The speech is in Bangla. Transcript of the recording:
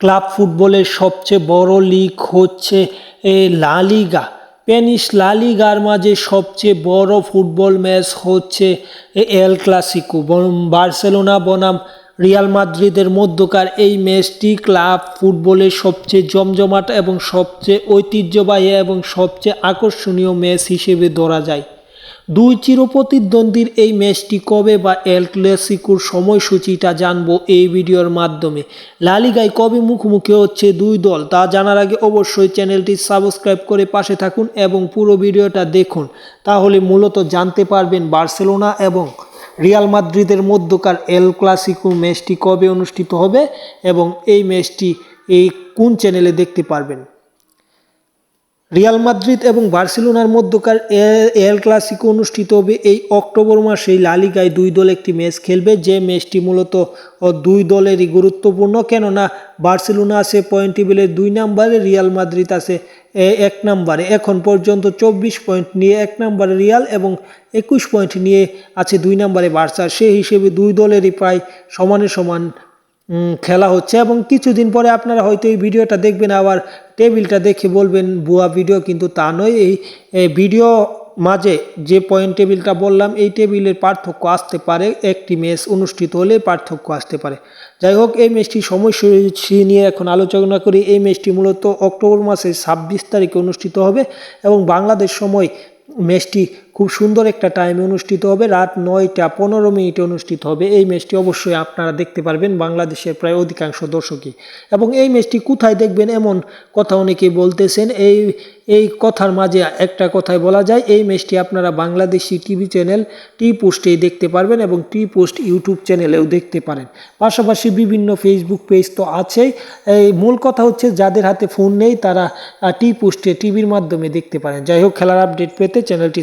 ক্লাব ফুটবলের সবচেয়ে বড় লিগ হচ্ছে লা লিগা। স্প্যানিশ লা লিগার মাঝে সবচেয়ে বড় ফুটবল ম্যাচ হচ্ছে এল ক্লাসিকো। বার্সেলোনা বনাম রিয়াল মাদ্রিদের মধ্যকার এই ম্যাচটি ক্লাব ফুটবলের সবচেয়ে জমজমাট এবং সবচেয়ে ঐতিহ্যবাহী এবং সবচেয়ে আকর্ষণীয় ম্যাচ হিসেবে ধরা যায়। দুই চিরপ্রতিদ্বন্দ্বীর এই ম্যাচটি কবে বা এল ক্লাসিকোর সময়সূচিটা জানব এই ভিডিওর মাধ্যমে। লালিগায় কবে মুখোমুখি হচ্ছে দুই দল, তা জানার আগে অবশ্যই চ্যানেলটি সাবস্ক্রাইব করে পাশে থাকুন এবং পুরো ভিডিওটা দেখুন। তাহলে মূলত জানতে পারবেন বার্সেলোনা এবং রিয়াল মাদ্রিদের মধ্যকার এল ক্লাসিকো ম্যাচটি কবে অনুষ্ঠিত হবে এবং এই ম্যাচটি এই কোন চ্যানেলে দেখতে পারবেন। রিয়াল মাদ্রিদ এবং বার্সেলোনার মধ্যকার এল ক্লাসিকো অনুষ্ঠিত হবে এই অক্টোবর মাসেই লালিগায় দুই দল একটি ম্যাচ খেলবে, যে ম্যাচটি মূলত দুই দলেরই গুরুত্বপূর্ণ। কেননা বার্সেলোনা আছে পয়েন্ট টেবিলের দুই নাম্বারে, রিয়াল মাদ্রিদ আছে এক নাম্বারে। এখন পর্যন্ত চব্বিশ পয়েন্ট নিয়ে এক নাম্বারে রিয়াল এবং একুশ পয়েন্ট নিয়ে আছে দুই নাম্বারে বার্সা। সেই হিসেবে দুই দলেরই প্রায় সমানে সমান খেলা হচ্ছে। এবং কিছুদিন পরে আপনারা হয়তো এই ভিডিওটা দেখবেন, আবার টেবিলটা দেখে বলবেন, বুয়া, ভিডিও কিন্তু তা নয়। এই ভিডিও মাঝে যে পয়েন্ট টেবিলটা বললাম, এই টেবিলের পার্থক্য আসতে পারে, একটি ম্যাচ অনুষ্ঠিত হলে পার্থক্য আসতে পারে। যাই হোক, এই ম্যাচটি সময়সূচি নিয়ে এখন আলোচনা করি। এই ম্যাচটি মূলত অক্টোবর মাসের ছাব্বিশ তারিখে অনুষ্ঠিত হবে এবং বাংলাদেশ সময় ম্যাচটি খুব সুন্দর একটা টাইমে অনুষ্ঠিত হবে। রাত নয়টা পনেরো মিনিটে অনুষ্ঠিত হবে। এই ম্যাচটি অবশ্যই আপনারা দেখতে পারবেন বাংলাদেশের প্রায় অধিকাংশ দর্শকই। এবং এই ম্যাচটি কোথায় দেখবেন এমন কথা অনেকেই বলতেছেন। এই এই কথার মাঝে একটা কথাই বলা যায়, এই ম্যাচটি আপনারা বাংলাদেশি টিভি চ্যানেল টি পোস্টেই দেখতে পারবেন এবং টি পোস্ট ইউটিউব চ্যানেলেও দেখতে পারেন। পাশাপাশি বিভিন্ন ফেসবুক পেজ তো আছেই। এই মূল কথা হচ্ছে, যাদের হাতে ফোন নেই, তারা টি পোস্টে টিভির মাধ্যমে দেখতে পারেন। যাই হোক, খেলার আপডেট পেতে চ্যানেলটি